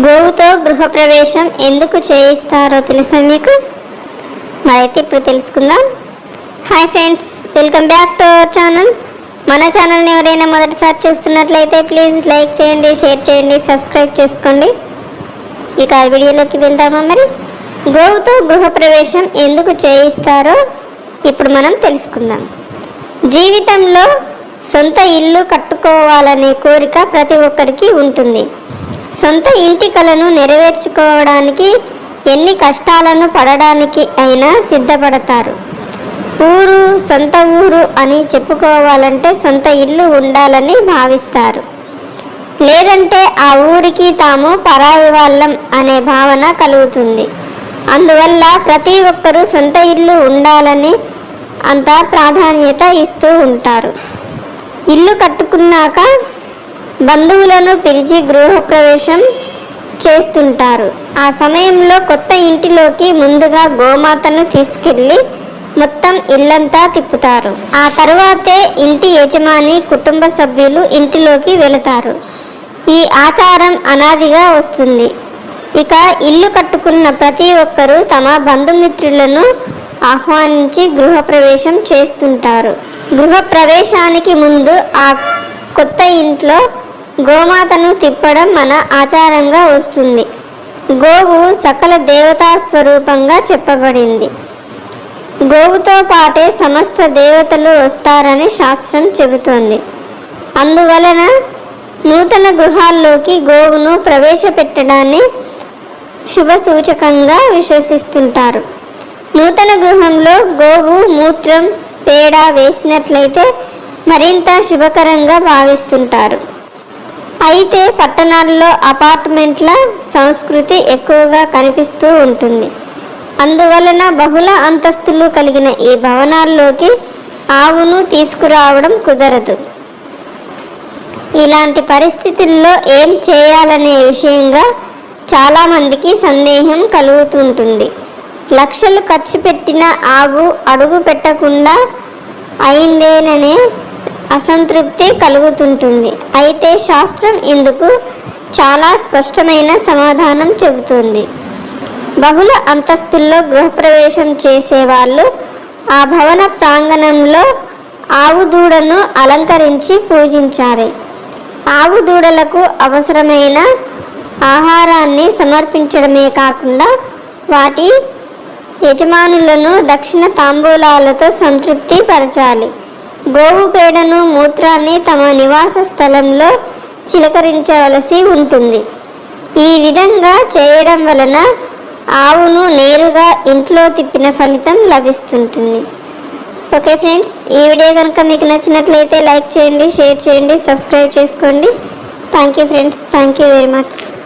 గోవుతో గృహప్రవేశం ఎందుకు చేయిస్తారో తెలుసా మీకు మరైతే ఇప్పుడు తెలుసుకుందాం. Hi friends welcome back to our channel. మన ఛానల్ని ఎవరైనా మొదటిసారి చూస్తున్నట్లయితే ప్లీజ్ లైక్ చేయండి షేర్ చేయండి సబ్స్క్రైబ్ చేసుకోండి. ఇక ఆ వీడియోలోకి వెళ్దామా మరి? గోవుతో గృహప్రవేశం ఎందుకు చేయిస్తారో ఇప్పుడు మనం తెలుసుకుందాం. జీవితంలో సొంత ఇల్లు కట్టుకోవాలనే కోరిక ప్రతి ఒక్కరికి ఉంటుంది. సొంత ఇంటి కలను నెరవేర్చుకోవడానికి ఎన్ని కష్టాలను పడడానికి అయినా సిద్ధపడతారు. ఊరు సొంత ఊరు అని చెప్పుకోవాలంటే సొంత ఇల్లు ఉండాలని భావిస్తారు. లేదంటే ఆ ఊరికి తాము పరాయి వాళ్ళం అనే భావన కలుగుతుంది. అందువల్ల ప్రతి ఒక్కరూ సొంత ఇల్లు ఉండాలని అంత ప్రాధాన్యత ఇస్తూ ఉంటారు. ఇల్లు కట్టుకున్నాక బంధువులను పిలిచి గృహప్రవేశం చేస్తుంటారు. ఆ సమయంలో కొత్త ఇంటిలోకి ముందుగా గోమాతను తీసుకెళ్ళి మొత్తం ఇల్లంతా తిప్పుతారు. ఆ తరువాతే ఇంటి యజమాని కుటుంబ సభ్యులు ఇంటిలోకి వెళతారు. ఈ ఆచారం అనాదిగా వస్తుంది. ఇక ఇల్లు కట్టుకున్న ప్రతి ఒక్కరూ తమ బంధుమిత్రులను ఆహ్వానించి గృహప్రవేశం చేస్తుంటారు. గృహప్రవేశానికి ముందు ఆ కొత్త ఇంట్లో గోమాతను తిప్పడం మన ఆచారంగా వస్తుంది. గోవు సకల దేవతా స్వరూపంగా చెప్పబడింది. గోవుతో పాటే సమస్త దేవతలు వస్తారని శాస్త్రం చెబుతోంది. అందువలన నూతన గృహాల్లోకి గోవును ప్రవేశపెట్టడాన్ని శుభ సూచకంగా విశ్వసిస్తుంటారు. నూతన గృహంలో గోవు మూత్రం పేడ వేసినట్లయితే మరింత శుభకరంగా భావిస్తుంటారు. అయితే పట్టణాల్లో అపార్ట్మెంట్ల సంస్కృతి ఎక్కువగా కనిపిస్తూ ఉంటుంది. అందువలన బహుళ అంతస్తులు కలిగిన ఈ భవనాల్లోకి ఆవును తీసుకురావడం కుదరదు. ఇలాంటి పరిస్థితుల్లో ఏం చేయాలనే విషయంగా చాలామందికి సందేహం కలుగుతుంటుంది. లక్షలు ఖర్చు పెట్టిన ఆవు అడుగు పెట్టకుండా అయిందేననే అసంతృప్తి కలుగుతుంటుంది. అయితే శాస్త్రం ఇందుకు చాలా స్పష్టమైన సమాధానం చెబుతుంది. బహుళ అంతస్తుల్లో గృహప్రవేశం చేసేవాళ్ళు ఆ భవన ప్రాంగణంలో ఆవు దూడను అలంకరించి పూజించాలి. ఆవు దూడలకు అవసరమైన ఆహారాన్ని సమర్పించడమే కాకుండా వాటి యజమానులను దక్షిణ తాంబూలాలతో సంతృప్తి పరచాలి గోవు పేడను మూత్రాన్ని తమ నివాస స్థలంలో చిలకరించవలసి ఉంటుంది. ఈ విధంగా చేయడం వలన ఆవును నేరుగా ఇంట్లో తిప్పిన ఫలితం లభిస్తుంటుంది. ఓకే ఫ్రెండ్స్ ఈ వీడియో కనుక మీకు నచ్చినట్లయితే లైక్ చేయండి షేర్ చేయండి సబ్స్క్రైబ్ చేసుకోండి. Thank you friends thank you very much.